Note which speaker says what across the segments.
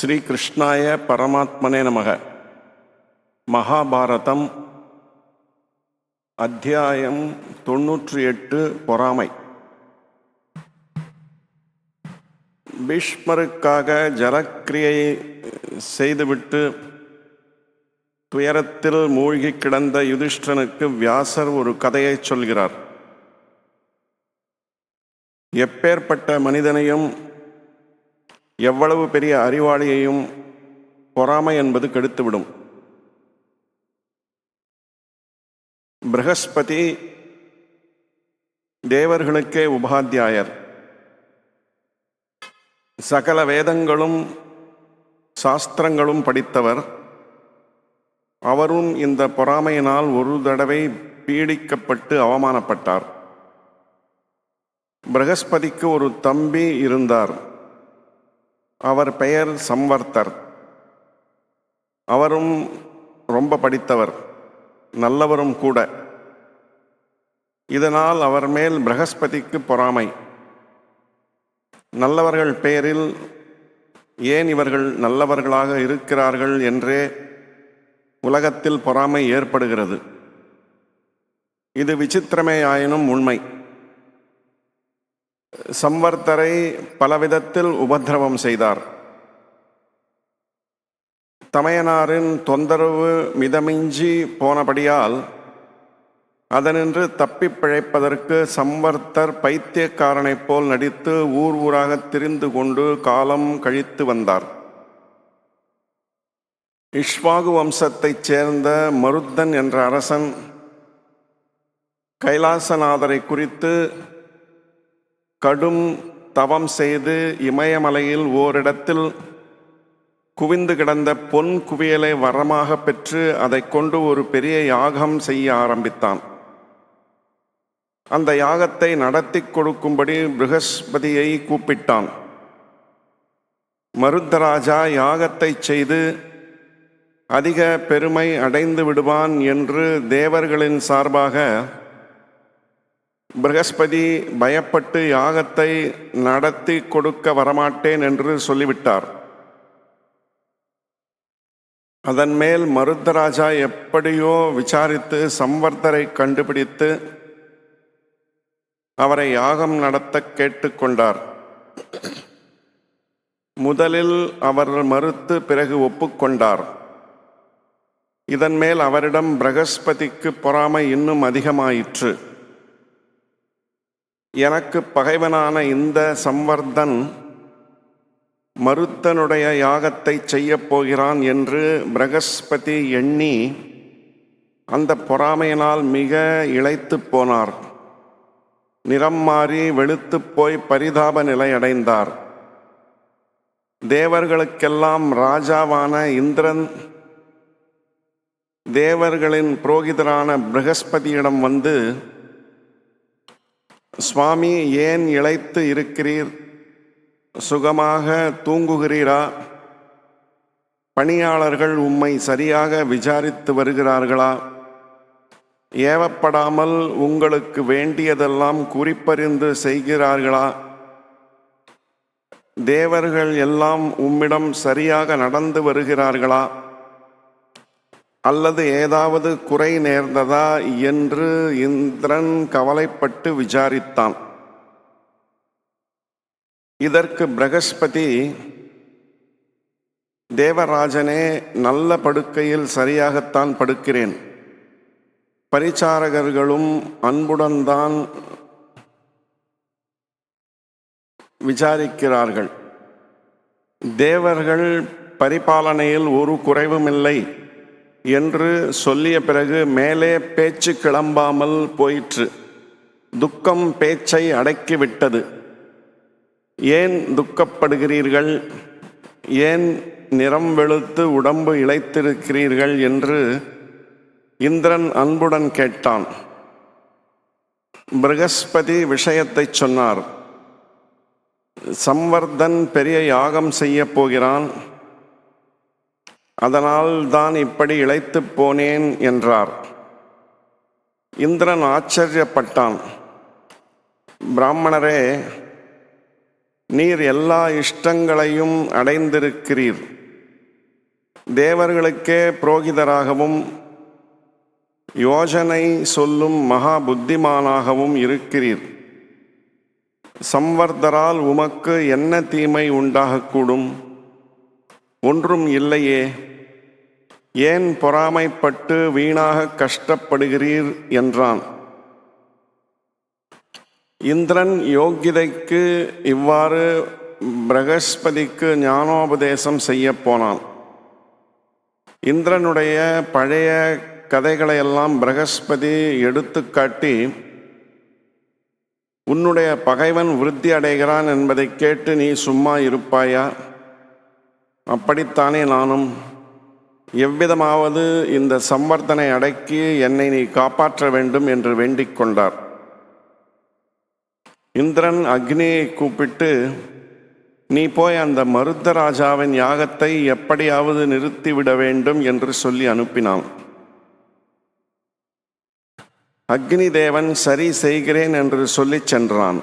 Speaker 1: ஸ்ரீ கிருஷ்ணாய பரமாத்மனே நமக. மகாபாரதம் அத்தியாயம் தொன்னூற்றி எட்டு பொறாமை. பீஷ்மருக்காக ஜலக்கிரியை செய்துவிட்டு துயரத்தில் மூழ்கி கிடந்த யுதிஷ்டனுக்கு வியாசர் ஒரு கதையை சொல்கிறார். எப்பேற்பட்ட மனிதனையும் எவ்வளவு பெரிய அறிவாளியையும் பொறாமை என்பது கெடுத்துவிடும். பிரகஸ்பதி தேவர்களுக்கே உபாத்தியாயர். சகல வேதங்களும் சாஸ்திரங்களும் படித்தவர். அவரும் இந்த பொறாமையினால் ஒரு தடவை பீடிக்கப்பட்டு அவமானப்பட்டார். பிரகஸ்பதிக்கு ஒரு தம்பி இருந்தார். அவர் பெயர் சம்வர்த்தர். அவரும் ரொம்ப படித்தவர் நல்லவரும் கூட. இதனால் அவர் மேல் பிரகஸ்பதிக்கு பொறாமை. நல்லவர்கள் பெயரில் ஏன் இவர்கள் நல்லவர்களாக இருக்கிறார்கள் என்றே உலகத்தில் பொறாமை ஏற்படுகிறது. இது விசித்திரமே ஆயினும் உண்மை. சம்வர்த்தரை பலவிதத்தில் உபத்திரவம் செய்தார். தமையனாரின் தொந்தரவு மிதமிஞ்சி போனபடியால் அதனின்று தப்பிப் பிழைப்பதற்கு சம்வர்த்தர் பைத்தியக்காரனைப் போல் நடித்து ஊர் ஊராக திரிந்து கொண்டு காலம் கழித்து வந்தார். இஷ்வாகு வம்சத்தைச் சேர்ந்த மருத்தன் என்ற அரசன் கைலாசநாதரை குறித்து கடும் தவம் செய்து இமயமலையில் ஓரிடத்தில் குவிந்து கிடந்த பொன் குவியலை வரமாக பெற்று அதை கொண்டு ஒரு பெரிய யாகம் செய்ய ஆரம்பித்தான். அந்த யாகத்தை நடத்தி கொடுக்கும்படி பிருகஸ்பதியை கூப்பிட்டான். மருத்தராஜா யாகத்தை செய்து அதிக பெருமை அடைந்து விடுவான் என்று தேவர்களின் சார்பாக பிரகஸ்பதி பயப்பட்டு யாகத்தை நடத்தி கொடுக்க வரமாட்டேன் என்று சொல்லிவிட்டார். அதன் மேல் மருத்தராஜா எப்படியோ விசாரித்து சம்வர்த்தரை கண்டுபிடித்து அவரை யாகம் நடத்த கேட்டுக்கொண்டார் முதலில் அவர் மறுத்து பிறகு ஒப்புக்கொண்டார் இதன் மேல் அவரிடம் பிரகஸ்பதிக்கு பொறாமை இன்னும் அதிகமாயிற்று. எனக்கு பகைவனான இந்த சம்வர்தன் மருத்தனுடைய யாகத்தை செய்யப் போகிறான் என்று பிரகஸ்பதி எண்ணி அந்த பொறாமையினால் மிக இழைத்து போனார். நிறம் மாறி வெளுத்து போய் பரிதாப நிலையடைந்தார் தேவர்களுக்கெல்லாம் ராஜாவான இந்திரன் தேவர்களின் புரோகிதரான பிரகஸ்பதியிடம் வந்து சுவாமி ஏன் இழைத்து இருக்கிறீர்? சுகமாக தூங்குகிறீரா? பணியாளர்கள் உம்மை சரியாக விசாரித்து வருகிறார்களா? ஏவப்படாமல் உங்களுக்கு வேண்டியதெல்லாம் குறிப்பறிந்து செய்கிறார்களா? தேவர்கள் எல்லாம் உம்மிடம் சரியாக நடந்து வருகிறார்களா? அல்லது ஏதாவது குறை நேர்ந்ததா என்று இந்திரன் கவலைப்பட்டு விசாரித்தான். இதற்கு பிரகஸ்பதி தேவராஜனே நல்ல படுக்கையில் சரியாகத்தான் படுக்கிறேன். பரிச்சாரகர்களும் அன்புடன் தான் விசாரிக்கிறார்கள். தேவர்கள் பரிபாலனையில் ஒரு குறைவும் இல்லை என்று சொல்லிய பிறகு மேலே பேச்சு கிளம்பாமல் போயிற்று. துக்கம் பேச்சை அடக்கிவிட்டது. ஏன் துக்கப்படுகிறீர்கள்? ஏன் நிறம் வெளுத்து உடம்பு இழைத்திருக்கிறீர்கள்? என்று இந்திரன் அன்புடன் கேட்டான். பிரகஸ்பதி விஷயத்தை சொன்னார். சம்வர்தன் பெரிய யாகம் செய்ய போகிறான். அதனால் தான் இப்படி இழைத்து போனேன் என்றார். இந்திரன் ஆச்சரியப்பட்டான். பிராமணரே நீர் எல்லா இஷ்டங்களையும் அடைந்திருக்கிறீர். தேவர்களுக்கே புரோகிதராகவும் யோஜனை சொல்லும் மகா புத்திமானாகவும் இருக்கிறீர். சம்வர்தரால் உமக்கு என்ன தீமை உண்டாகக்கூடும்? ஒன்றும் இல்லையே. ஏன் பொறாமைப்பட்டு வீணாக கஷ்டப்படுகிறீர் என்றான். இந்திரன் யோகிதைக்கு இவ்வாறு பிரகஸ்பதிக்கு ஞானோபதேசம் செய்ய போனான். இந்திரனுடைய பழைய கதைகளையெல்லாம் பிரகஸ்பதி எடுத்துக்காட்டி உன்னுடைய பகைவன் விருத்தி அடைகிறான் என்பதை கேட்டு நீ சும்மா இருப்பாயா? அப்படித்தானே நானும் எவ்விதமாவது இந்த சம்வர்த்தனை அடக்கி என்னை நீ காப்பாற்ற வேண்டும் என்று வேண்டிக் கொண்டார். இந்திரன் அக்னியை கூப்பிட்டு நீ போய் அந்த மருத்த ராஜாவின் யாகத்தை எப்படியாவது நிறுத்திவிட வேண்டும் என்று சொல்லி அனுப்பினான். அக்னி தேவன் சரி செய்கிறேன் என்று சொல்லிச் சென்றான்.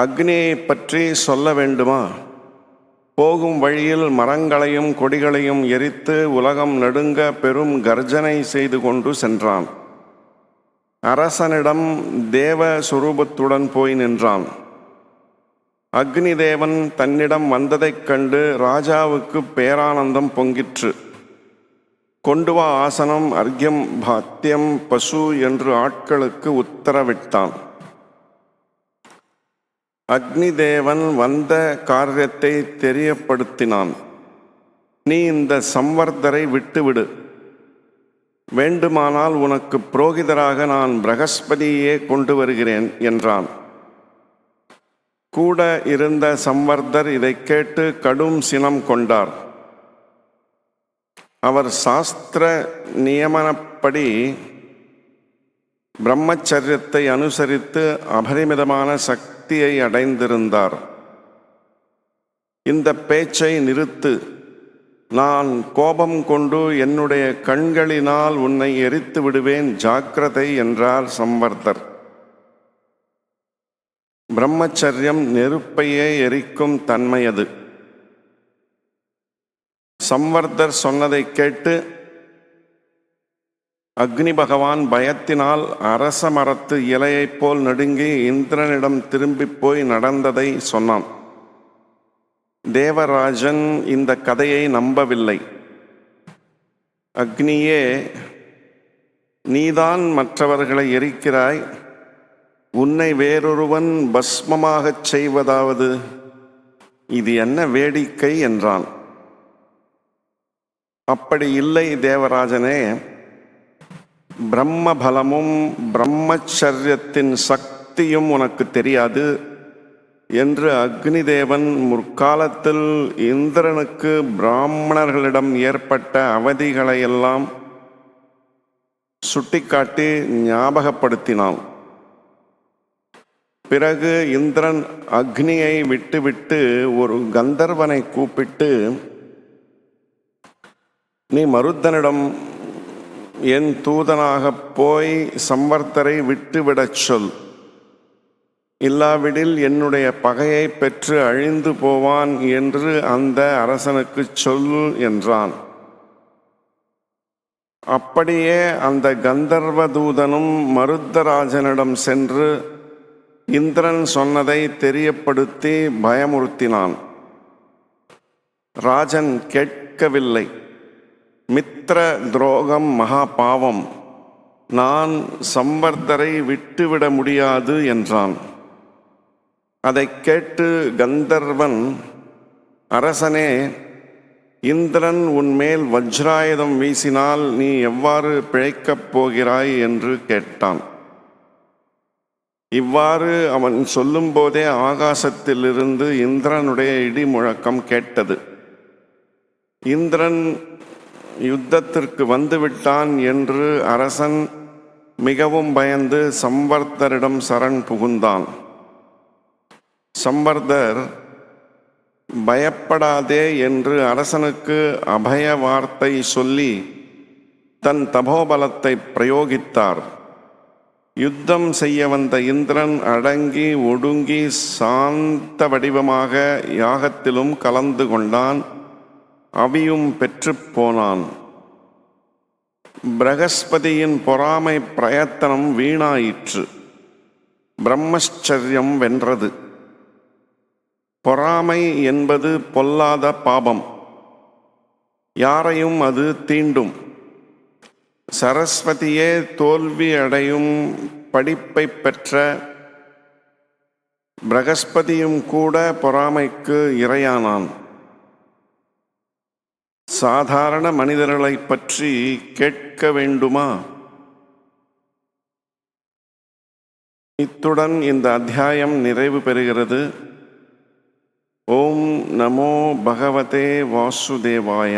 Speaker 1: அக்னியை பற்றி சொல்ல வேண்டுமா? போகும் வழியில் மரங்களையும் கொடிகளையும் எரித்து உலகம் நடுங்க பெரும் கர்ஜனை செய்து கொண்டு சென்றான். அரசனிடம் தேவ சுரூபத்துடன் போய் நின்றான். அக்னி தேவன் தன்னிடம் வந்ததைக் கண்டு ராஜாவுக்கு பேரானந்தம் பொங்கிற்று. கொண்டு வா ஆசனம் அர்க்யம் பாத்தியம் பசு என்று ஆட்களுக்கு உத்தரவிட்டான். அக்னிதேவன் வந்த காரியத்தை தெரியப்படுத்தினான். நீ இந்த சம்வர்தரை விட்டுவிடு. வேண்டுமானால் உனக்கு புரோகிதராக நான் பிரகஸ்பதியே கொண்டு வருகிறேன் என்றான். கூட இருந்த சம்வர்தர் இதை கேட்டு கடும் சினம் கொண்டார். அவர் சாஸ்திர நியமனப்படி பிரம்மச்சரியத்தை அனுசரித்து அபரிமிதமான சக்தியை அடைந்திருந்தார். இந்த பேச்சை நிறுத்து நான் கோபம் கொண்டு என்னுடைய கண்களினால் உன்னை எரித்து விடுவேன் ஜாக்கிரதை என்றார் சம்வர்த்தர் பிரம்மச்சரியம் நெருப்பையே எரிக்கும் தன்மையது சம்வர்த்தர் சொன்னதை கேட்டு அக்னி பகவான் பயத்தினால் அரச மரத்து இலையைப் போல் நடுங்கி இந்திரனிடம் திரும்பிப் போய் நடந்ததை சொன்னான். தேவராஜன் இந்த கதையை நம்பவில்லை. அக்னியே நீதான் மற்றவர்களை எரிக்கிறாய். உன்னை வேறொருவன் பஸ்மமாகச் செய்வதாவது? இது என்ன வேடிக்கை? என்றான். அப்படி இல்லை தேவராஜனே பிரம்ம பலமும் பிரம்மச்சரியத்தின் சக்தியும் உனக்கு தெரியாது என்று அக்னி தேவன் முற்காலத்தில் இந்திரனுக்கு பிராமணர்களிடம் ஏற்பட்ட அவதிகளையெல்லாம் சுட்டிக்காட்டி ஞாபகப்படுத்தினான். பிறகு இந்திரன் அக்னியை விட்டுவிட்டு ஒரு கந்தர்வனை கூப்பிட்டு நீ மருத்தனிடம் என் தூதனாகப் போய் சம்வர்த்தரை விட்டுவிடச் சொல். இல்லாவிடில் என்னுடைய பகையை பெற்று அழிந்து போவான் என்று அந்த அரசனுக்கு சொல் என்றான். அப்படியே அந்த கந்தர்வ தூதனும் மருத்தராஜனிடம் சென்று இந்திரன் சொன்னதை தெரியப்படுத்தி பயமுறுத்தினான். ராஜன் கேட்கவில்லை. மித்திர துரோகம் மகா பாவம் நான் சம்பர்தரை விட்டுவிட முடியாது என்றான். அதை கேட்டு கந்தர்வன் அரசனே இந்திரன் உன்மேல் வஜ்ராயுதம் வீசினால் நீ எவ்வாறு பிழைக்கப் போகிறாய்? என்று கேட்டான். இவ்வாறு அவன் சொல்லும்போதே ஆகாசத்திலிருந்து இந்திரனுடைய இடி முழக்கம் கேட்டது. இந்திரன் யுத்தத்திற்கு வந்துவிட்டான் என்று அரசன் மிகவும் பயந்து சம்பர்தரிடம் சரண் புகுந்தான். சம்பர்தர் பயப்படாதே என்று அரசனுக்கு அபய வார்த்தை சொல்லி தன் தபோபலத்தை பிரயோகித்தார். யுத்தம் செய்ய வந்த இந்திரன் அடங்கி ஒடுங்கி சாந்த வடிவமாக யாகத்திலும் கலந்து கொண்டான். அவியும் பெற்றுப் போனான். பிரகஸ்பதியின் பொறாமை பிரயத்தனம் வீணாயிற்று. பிரம்மச்சரியம் வென்றது. பொறாமை என்பது பொல்லாத பாபம். யாரையும் அது தீண்டும். சரஸ்வதியே தோல்வி அடையும் படிப்பை பெற்ற பிரகஸ்பதியும் கூட பொறாமைக்கு இரையானான். சாதாரண மனிதர்களை பற்றி கேட்க வேண்டுமா? இத்துடன் இந்த அத்தியாயம் நிறைவு பெறுகிறது. ஓம் நமோ பகவதே வாசுதேவாய.